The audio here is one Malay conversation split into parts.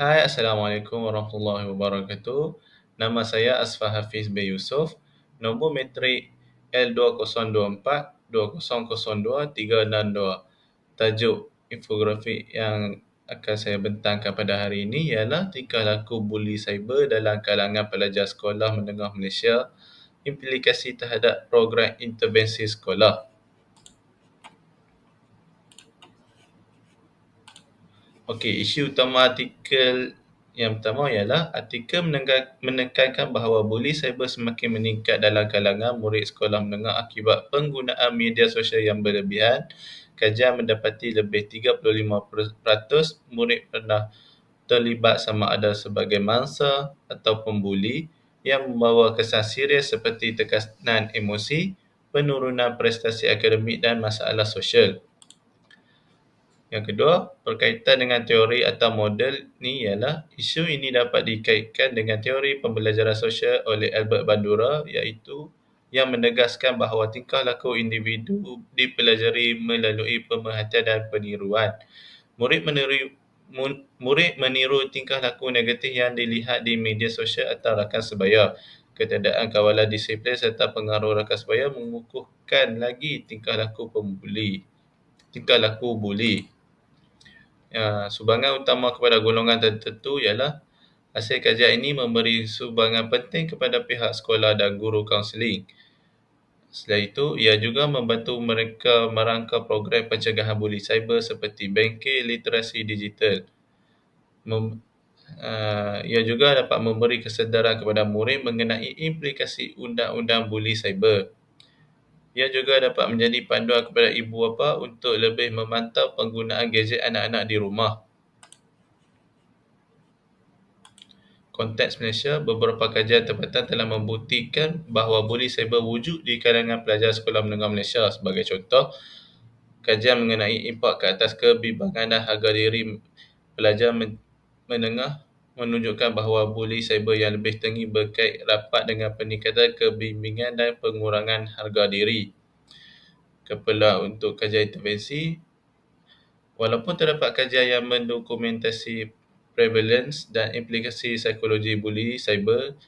Hai, Assalamualaikum Warahmatullahi Wabarakatuh. Nama saya Asfah Hafiz bin Yusof. Nombor metrik L2024-2002-362. Tajuk infografik yang akan saya bentangkan pada hari ini ialah tingkah laku buli cyber dalam kalangan pelajar sekolah menengah Malaysia, implikasi terhadap program intervensi sekolah. Okey, isu utama artikel yang pertama ialah artikel menekankan bahawa buli cyber semakin meningkat dalam kalangan murid sekolah menengah akibat penggunaan media sosial yang berlebihan. Kajian mendapati lebih 35% murid pernah terlibat sama ada sebagai mangsa atau pembuli yang membawa kesan serius seperti tekanan emosi, penurunan prestasi akademik dan masalah sosial. Yang kedua, berkaitan dengan teori atau model ini ialah isu ini dapat dikaitkan dengan teori pembelajaran sosial oleh Albert Bandura iaitu yang menegaskan bahawa tingkah laku individu dipelajari melalui pemerhatian dan peniruan. Murid meniru, murid meniru tingkah laku negatif yang dilihat di media sosial atau rakan sebaya. Ketiadaan kawalan disiplin serta pengaruh rakan sebaya mengukuhkan lagi tingkah laku pembuli. Tingkah laku buli. Ya, sumbangan utama kepada golongan tertentu ialah hasil kajian ini memberi sumbangan penting kepada pihak sekolah dan guru kaunseling. Selain itu, ia juga membantu mereka merangka program pencegahan buli cyber seperti bangkit literasi digital. Mem, uh, ia juga dapat memberi kesedaran kepada murid mengenai implikasi undang-undang buli cyber. Ia juga dapat menjadi panduan kepada ibu bapa untuk lebih memantau penggunaan gadget anak-anak di rumah. konteks Malaysia, beberapa kajian tempatan telah membuktikan bahawa buli cyber wujud di kalangan pelajar sekolah menengah Malaysia. Sebagai contoh, kajian mengenai impak ke atas kebimbangan dan harga diri pelajar menengah menunjukkan bahawa buli cyber yang lebih tinggi berkait rapat dengan peningkatan kebimbangan dan pengurangan harga diri. Kepala untuk kajian intervensi, walaupun terdapat kajian yang mendokumentasi prevalence dan implikasi psikologi buli cyber,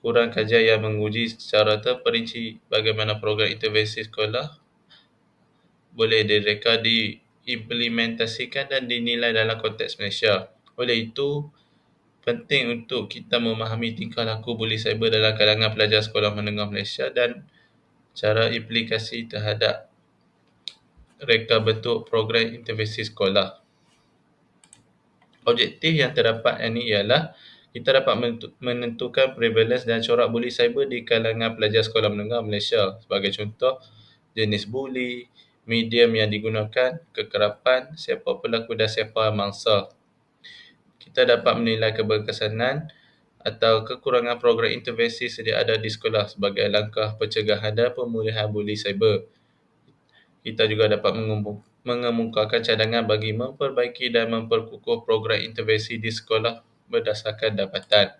kurang kajian yang menguji secara terperinci bagaimana program intervensi sekolah boleh direka diimplementasikan dan dinilai dalam konteks Malaysia. Oleh itu, penting untuk kita memahami tingkah laku buli cyber dalam kalangan pelajar sekolah menengah Malaysia dan cara implikasi terhadap reka bentuk program intervensi sekolah objektif yang terdapat ini ialah kita dapat menentukan prevalence dan corak buli cyber di kalangan pelajar sekolah menengah Malaysia. Sebagai contoh, jenis buli, medium yang digunakan, kekerapan, siapa pelaku dan siapa mangsa. Kita dapat menilai keberkesanan atau kekurangan program intervensi sedia ada di sekolah sebagai langkah pencegahan dan pemulihan buli cyber. Kita juga dapat mengemukakan cadangan bagi memperbaiki dan memperkukuh program intervensi di sekolah berdasarkan dapatan.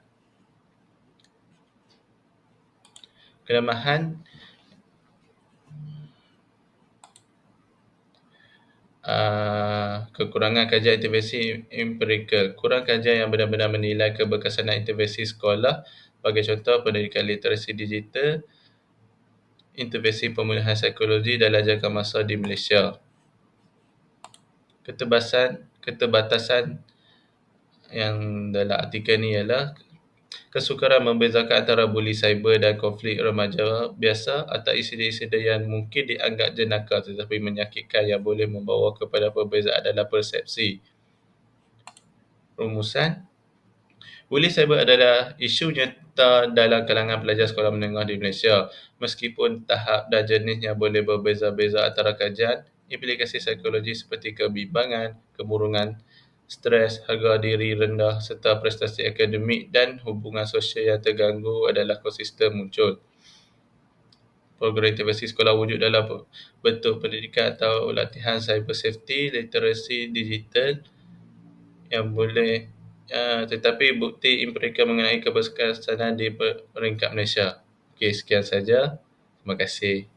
Kelemahan uh, kekurangan kajian intervensi empirikal. Kurang kajian yang benar-benar menilai keberkesanan intervensi sekolah bagi contoh pendidikan literasi digital, intervensi pemulihan psikologi dalam jangka masa di Malaysia keterbatasan keterbatasan yang dalam artikel ni ialah kesukaran membezakan antara buli cyber dan konflik remaja biasa atau insiden-insiden yang mungkin dianggap jenaka tetapi menyakitkan yang boleh membawa kepada perbezaan dalam persepsi. Rumusan Buli cyber adalah isu nyata dalam kalangan pelajar sekolah menengah di Malaysia. Meskipun tahap dan jenisnya boleh berbeza-beza antara kajian, implikasi psikologi seperti kebimbangan, kemurungan, stres, harga diri rendah serta prestasi akademik dan hubungan sosial yang terganggu adalah konsisten muncul. Program sekolah wujud dalam bentuk pendidikan atau latihan cyber safety, literasi digital yang boleh uh, tetapi bukti empirikal mengenai keberkesanan di peringkat Malaysia. Okey, sekian saja. Terima kasih.